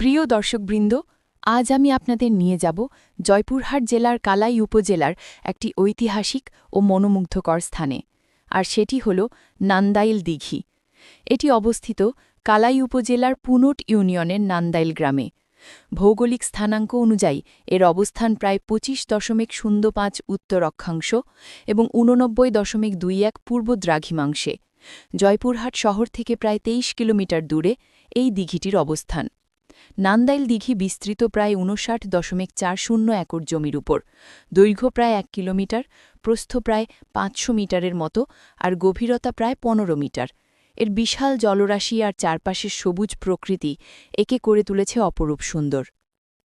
প্রিয় দর্শকবৃন্দ, আজ আমি আপনাদের নিয়ে যাব জয়পুরহাট জেলার কালাই উপজেলার একটি ঐতিহাসিক ও মনোমুগ্ধকর স্থানে, আর সেটি হল নান্দাইল দিঘি। এটি অবস্থিত কালাই উপজেলার পুনট ইউনিয়নের নান্দাইল গ্রামে। ভৌগোলিক স্থানাঙ্ক অনুযায়ী এর অবস্থান প্রায় পঁচিশ দশমিক শূন্য পাঁচ উত্তর অক্ষাংশ এবং ঊননব্বই দশমিক দুই এক পূর্ব দ্রাঘিমাংশে। জয়পুরহাট শহর থেকে প্রায় তেইশ কিলোমিটার দূরে এই দিঘিটির অবস্থান। নান্দাইল দিঘি বিস্তৃত প্রায় উনষাট দশমিক চার শূন্য একর জমির উপর। দৈর্ঘ্য প্রায় এক কিলোমিটার, প্রস্থ প্রায় পাঁচশো মিটারের মতো আর গভীরতা প্রায় পনেরো মিটার। এর বিশাল জলরাশি আর চারপাশের সবুজ প্রকৃতি একে করে তুলেছে অপরূপ সুন্দর।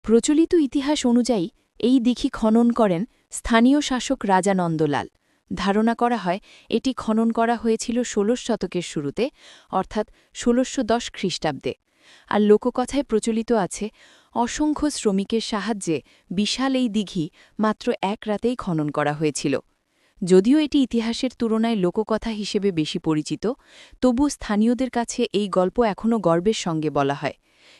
প্রচলিত ইতিহাস অনুযায়ী এই দিঘি খনন করেন স্থানীয় শাসক রাজা নন্দলাল। ধারণা করা হয় এটি খনন করা হয়েছিল ষোলশ শতকের শুরুতে, অর্থাৎ ষোলশো দশ খ্রিস্টাব্দে। আর লোককথায় প্রচলিত আছে, অসংখ্য শ্রমিকের সাহায্যে বিশাল এই দিঘি মাত্র এক রাতেই খনন করা হয়েছিল। যদিও এটি ইতিহাসের তুলনায় লোককথা হিসেবে বেশি পরিচিত, তবু স্থানীয়দের কাছে এই গল্প এখনও গর্বের সঙ্গে বলা হয়।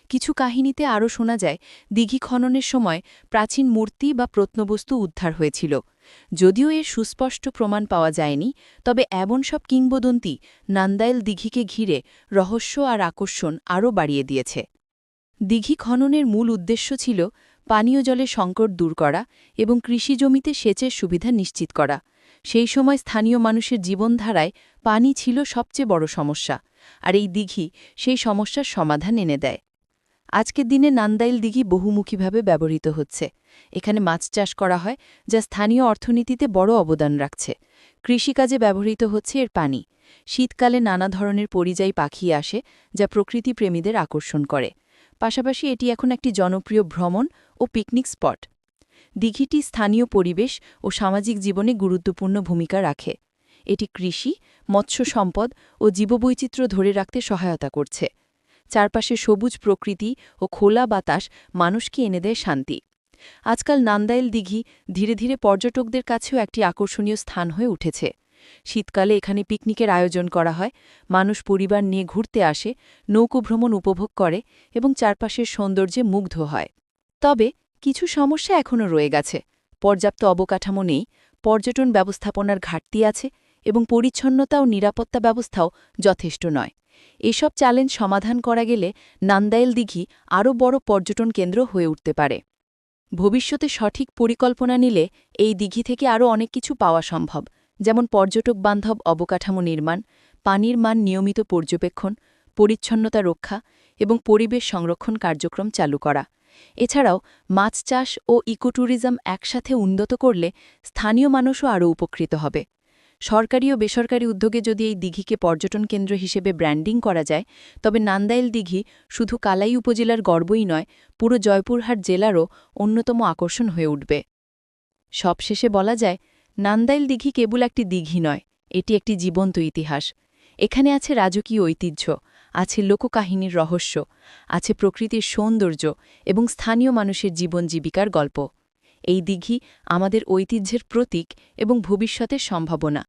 কিছু কাহিনীতে আরও শোনা যায়, দিঘি খননের সময় প্রাচীন মূর্তি বা প্রত্নবস্তু উদ্ধার হয়েছিল। যদিও এর সুস্পষ্ট প্রমাণ পাওয়া যায়নি, তবে এমন সব কিংবদন্তি নান্দাইল দিঘিকে ঘিরে রহস্য আর আকর্ষণ আরও বাড়িয়ে দিয়েছে। দিঘি খননের মূল উদ্দেশ্য ছিল পানীয় জলের সংকট দূর করা এবং কৃষি জমিতে সেচের সুবিধা নিশ্চিত করা। সেই সময় স্থানীয় মানুষের জীবনধারায় পানি ছিল সবচেয়ে বড় সমস্যা, আর এই দিঘি সেই সমস্যার সমাধান এনে দেয়। আজকের দিনে নান্দাইল দিঘি বহুমুখীভাবে ব্যবহৃত হচ্ছে। এখানে মাছ চাষ করা হয়, যা স্থানীয় অর্থনীতিতে বড় অবদান রাখছে। কৃষিকাজে ব্যবহৃত হচ্ছে এর পানি। শীতকালে নানা ধরনের পরিযায়ী পাখি আসে, যা প্রকৃতিপ্রেমীদের আকর্ষণ করে। পাশাপাশি এটি এখন একটি জনপ্রিয় ভ্রমণ ও পিকনিক স্পট। দিঘিটি স্থানীয় পরিবেশ ও সামাজিক জীবনে গুরুত্বপূর্ণ ভূমিকা রাখে। এটি কৃষি, মৎস্য সম্পদ ও জীববৈচিত্র্য ধরে রাখতে সহায়তা করছে। চারপাশে সবুজ প্রকৃতি ও খোলা বাতাস মানুষকে এনে দেয় শান্তি। আজকাল নান্দাইল দিঘি ধীরে ধীরে পর্যটকদের কাছেও একটি আকর্ষণীয় স্থান হয়ে উঠেছে। শীতকালে এখানে পিকনিকের আয়োজন করা হয়, মানুষ পরিবার নিয়ে ঘুরতে আসে নৌকোভ্রমণ উপভোগ করে এবং চারপাশের সৌন্দর্যে মুগ্ধ হয়। তবে কিছু সমস্যা এখনও রয়ে গেছে। পর্যাপ্ত অবকাঠামো নেই, পর্যটন ব্যবস্থাপনার ঘাটতি আছে এবং পরিচ্ছন্নতা ও নিরাপত্তা ব্যবস্থাও যথেষ্ট নয়। এসব চ্যালেঞ্জ সমাধান করা গেলে নান্দাইল দিঘি আরও বড় পর্যটন কেন্দ্র হয়ে উঠতে পারে। ভবিষ্যতে সঠিক পরিকল্পনা নিলে এই দিঘি থেকে আরও অনেক কিছু পাওয়া সম্ভব, যেমন পর্যটক বান্ধব অবকাঠামো নির্মাণ, পানির মান নিয়মিত পর্যবেক্ষণ, পরিচ্ছন্নতা রক্ষা এবং পরিবেশ সংরক্ষণ কার্যক্রম চালু করা। এছাড়াও মাছ চাষ ও ইকোট্যুরিজম একসাথে উন্নত করলে স্থানীয় মানুষও আরও উপকৃত হবে। সরকারি ও বেসরকারি উদ্যোগে যদি এই দিঘিকে পর্যটন কেন্দ্র হিসেবে ব্র্যান্ডিং করা যায়, তবে নান্দাইল দিঘি শুধু কালাই উপজেলার গর্বই নয়, পুরো জয়পুরহাট জেলারও অন্যতম আকর্ষণ হয়ে উঠবে। সবশেষে বলা যায়, নান্দাইল দিঘি কেবল একটি দিঘি নয়, এটি একটি জীবন্ত ইতিহাস। এখানে আছে রাজকীয় ঐতিহ্য, আছে লোককাহিনীর রহস্য, আছে প্রকৃতির সৌন্দর্য এবং স্থানীয় মানুষের জীবন জীবিকার গল্প। এই দিঘি আমাদের ঐতিহ্যের প্রতীক এবং ভবিষ্যতের সম্ভাবনা।